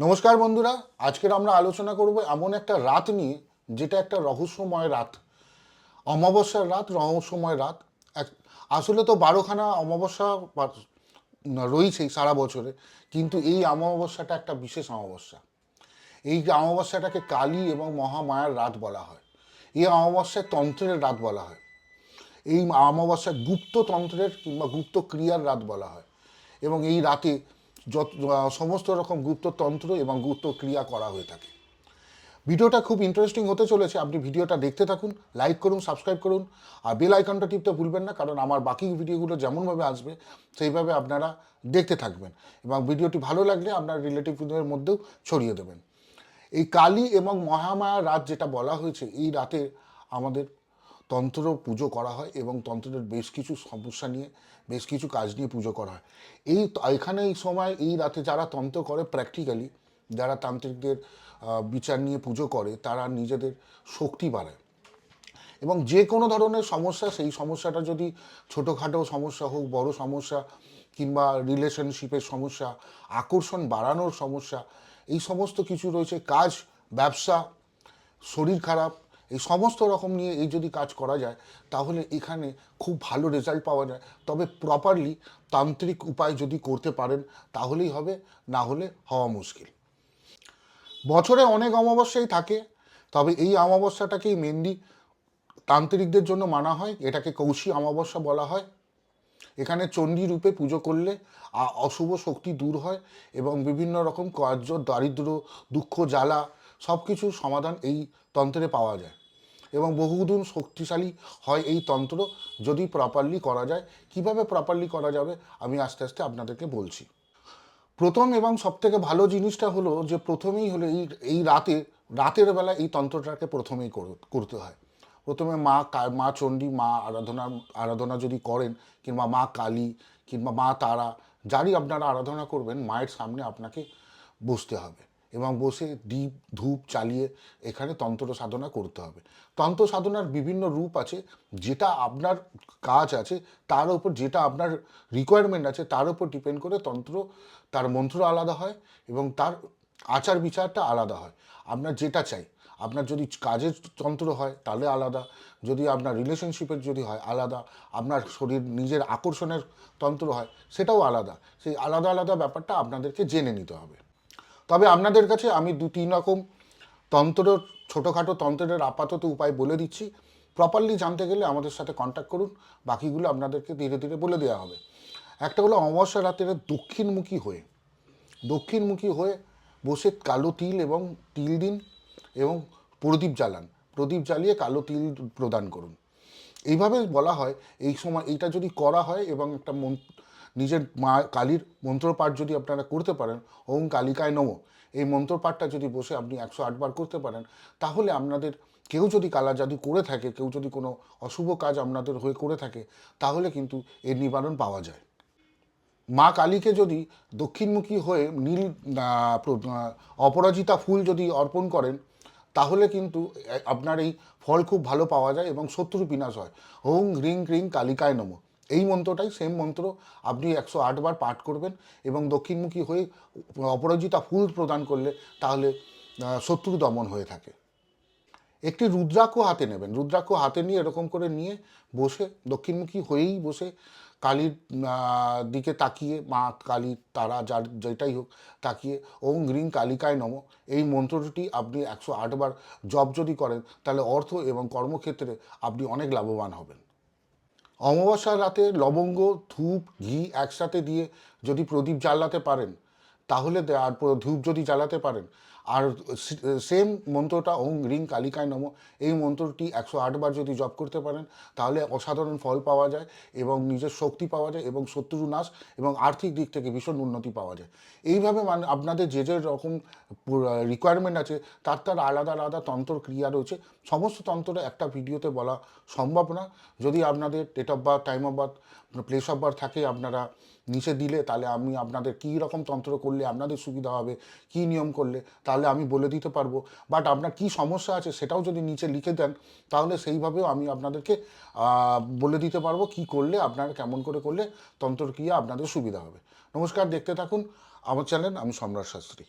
নমস্কার বন্ধুরা, আজকের আমরা আলোচনা করব এমন একটা রাত নিয়ে, যেটা একটা রহস্যময় রাত। অমাবস্যার রাত, রহস্যময় রাত। এক- আসলে তো বারোখানা অমাবস্যা রয়েছেই সারা বছরে, কিন্তু এই অমাবস্যাটা একটা বিশেষ অমাবস্যা। এই অমাবস্যাটাকে কালী এবং মহামায়ার রাত বলা হয়। এই অমাবস্যায় তন্ত্রের রাত বলা হয়। এই অমাবস্যায় গুপ্ত তন্ত্রের কিংবা গুপ্ত ক্রিয়ার রাত বলা হয়। এবং এই রাতে যত সমস্ত রকম গুপ্ততন্ত্র এবং গুপ্ত ক্রিয়া করা হয়ে থাকে। ভিডিওটা খুব ইন্টারেস্টিং হতে চলেছে, আপনি ভিডিওটা দেখতে থাকুন লাইক করুন সাবস্ক্রাইব করুন, আর বেল আইকনটা টিপতে ভুলবেন না, কারণ আমার বাকি ভিডিওগুলো যেমনভাবে আসবে, সেইভাবে আপনারা দেখতে থাকবেন এবং ভিডিওটি ভালো লাগলে আপনার রিলেটিভদের মধ্যেও ছড়িয়ে দেবেন। এই কালী এবং মহামায়া রাত যেটা বলা হয়েছে, এই রাতে আমাদের তন্ত্র পুজো করা হয় এবং তন্ত্রের বেশ কিছু সমস্যা নিয়ে, বেশ কিছু কাজ নিয়ে পুজো করা হয়। এই এখানে এই সময়, এই রাতে যারা তন্ত্র করে প্র্যাকটিক্যালি যারা তান্ত্রিকদের বিচার নিয়ে পুজো করে, তারা নিজেদের শক্তি বাড়ায়। এবং যে কোনো ধরনের সমস্যা, সেই সমস্যাটা যদি ছোটোখাটো সমস্যা হোক, বড় সমস্যা, কিংবা রিলেশনশিপের সমস্যা, আকর্ষণ বাড়ানোর সমস্যা, এই সমস্ত কিছু রয়েছে। কাজ, ব্যবসা, শরীর খারাপ এই সমস্ত রকম নিয়ে এই যদি কাজ করা যায়, তাহলে এখানে খুব ভালো রেজাল্ট পাওয়া যায়। তবে প্রপারলি তান্ত্রিক উপায় যদি করতে পারেন, তাহলেই হবে, না হলে হওয়া মুশকিল। বছরে অনেক অমাবস্যাই থাকে, তবে এই অমাবস্যাটাকেই মেনলি তান্ত্রিকদের জন্য মানা হয়, এটাকে কৌশী অমাবস্যা বলা হয়। এখানে চণ্ডী রূপে পুজো করলে অশুভ শক্তি দূর হয় এবং বিভিন্ন রকম কার্য, দারিদ্র, দুঃখ, জ্বালা সব কিছুর সমাধান এই তন্ত্রে পাওয়া যায়। এবং বহুদিন শক্তিশালী হয় এই তন্ত্র যদি প্রপারলি করা যায়। কীভাবে প্রপারলি করা যাবে? আমি আস্তে আস্তে আপনাদেরকে বলছি। প্রথম এবং সবথেকে ভালো জিনিসটা হলো যে প্রথমেই হলো এই এই রাতে, রাতের বেলা এই তন্ত্রটাকে প্রথমেই কর- করতে হয়। প্রথমে মা মা চণ্ডী, মা আরাধনা আরাধনা যদি করেন কিংবা মা কালী কিংবা মা তারা, যারই আপনারা আরাধনা করবেন, মায়ের সামনে আপনাকে বসতে হবে। এবং বসে দীপ ধূপ চালিয়ে এখানে তন্ত্র সাধনা করতে হবে। তন্ত্র সাধনার বিভিন্ন রূপ আছে, যেটা আপনার কাজ আছে, তার উপর যেটা আপনার রিকোয়ারমেন্ট আছে, তার উপর ডিপেন্ড করে তন্ত্র তার মন্ত্র আলাদা হয় এবং তার আচার বিচারটা আলাদা হয়। আপনার যেটা চাই, আপনার যদি কাজের তন্ত্র হয় তাহলে আলাদা, যদি আপনার রিলেশনশিপের যদি হয় আলাদা, আপনার শরীর নিজের আকর্ষণের তন্ত্র হয় সেটাও আলাদা। সেই আলাদা আলাদা ব্যাপারটা আপনাদেরকে জেনে নিতে হবে। তবে আপনাদের কাছে আমি দু তিন রকম তন্ত্র ছোটোখাটো তন্ত্রের আপাতত উপায় বলে দিচ্ছি। প্রপারলি জানতে গেলে আমাদের সাথে কন্ট্যাক্ট করুন, বাকিগুলো আপনাদেরকে ধীরে ধীরে বলে দেওয়া হবে। একটা হলো অমাবস্যা রাতের দক্ষিণমুখী হয়ে দক্ষিণমুখী হয়ে বসে কালো তিল এবং তিল দিন এবং প্রদীপ জ্বালান। প্রদীপ জ্বালিয়ে কালো তিল প্রদান করুন। এইভাবে বলা হয়, এই সময় এইটা যদি করা হয় এবং একটা নিজের মা কালীর মন্ত্রপাঠ যদি আপনারা করতে পারেন ওম কালিকায় নমো, এই মন্ত্রপাঠটা যদি বসে আপনি একশো আটবার করতে পারেন, তাহলে আপনাদের কেউ যদি কালা জাদু করে থাকে, কেউ যদি কোনো অশুভ কাজ আপনাদের হয়ে করে থাকে, তাহলে কিন্তু এর নিবারণ পাওয়া যায়। মা কালীকে যদি দক্ষিণমুখী হয়ে নীল অপরাজিতা ফুল যদি অর্পণ করেন, তাহলে কিন্তু আপনার এই ফল খুব ভালো পাওয়া যায় এবং শত্রু বিনাশ হয়। ওং হ্রিং ক্রিং কালিকায় নম। এই মন্ত্রটাই সেম মন্ত্র আপনি একশো আটবার পাঠ করবেন এবং দক্ষিণমুখী হয়ে অপরাজিতা ফুল প্রদান করলে তাহলে শত্রু দমন হয়ে থাকে। একটি রুদ্রাক্ষ হাতে নেবেন। রুদ্রাক্ষ হাতে নিয়ে এরকম করে নিয়ে বসে, দক্ষিণমুখী হয়েই বসে কালীর দিকে তাকিয়ে, মা কালী, তারা যার যেটাই হোক তাকিয়ে, ওং গ্রিং কালিকায় নম, এই মন্ত্রটি আপনি একশো আটবার জপ যদি করেন তাহলে অর্থ এবং কর্মক্ষেত্রে আপনি অনেক লাভবান হবেন। অমাবস্যার রাতে লবঙ্গ, ধূপ, ঘি একসাথে দিয়ে যদি প্রদীপ জ্বালাতে পারেন, তাহলে আর ধূপ যদি জ্বালাতে পারেন আর সেম মন্ত্রটা ওং রিং কালিকায় নম, এই মন্ত্রটি একশো আটবার যদি জপ করতে পারেন, তাহলে অসাধারণ ফল পাওয়া যায় এবং নিজের শক্তি পাওয়া যায় এবং শত্রু নাশ এবং আর্থিক দিক থেকে ভীষণ উন্নতি পাওয়া যায়। এইভাবে মানে আপনাদের যে যে রকম রিকোয়ারমেন্ট আছে, তার তার আলাদা আলাদা তন্ত্র ক্রিয়া রয়েছে। সমস্ত তন্ত্র একটা ভিডিওতে বলা সম্ভব না। যদি আপনাদের date of birth time of birth place of birth থাকে আপনারা নিচে দিলে, তাহলে আমি আপনাদের কী রকম তন্ত্র করলে আপনাদের সুবিধা হবে, কী নিয়ম করলে তাহলে আমি বলে দিতে পারব। বাট আপনার কি সমস্যা আছে সেটাও যদি নিচে লিখে দেন, তাহলে সেইভাবেও আমি আপনাদেরকে বলে দিতে পারব কি করলে, আপনারা কেমন করে করলে তন্ত্রক্রিয়া আপনাদের সুবিধা হবে। নমস্কার, দেখতে থাকুন। আমার চ্যানেল, আমি সম্রাট শাস্ত্রী।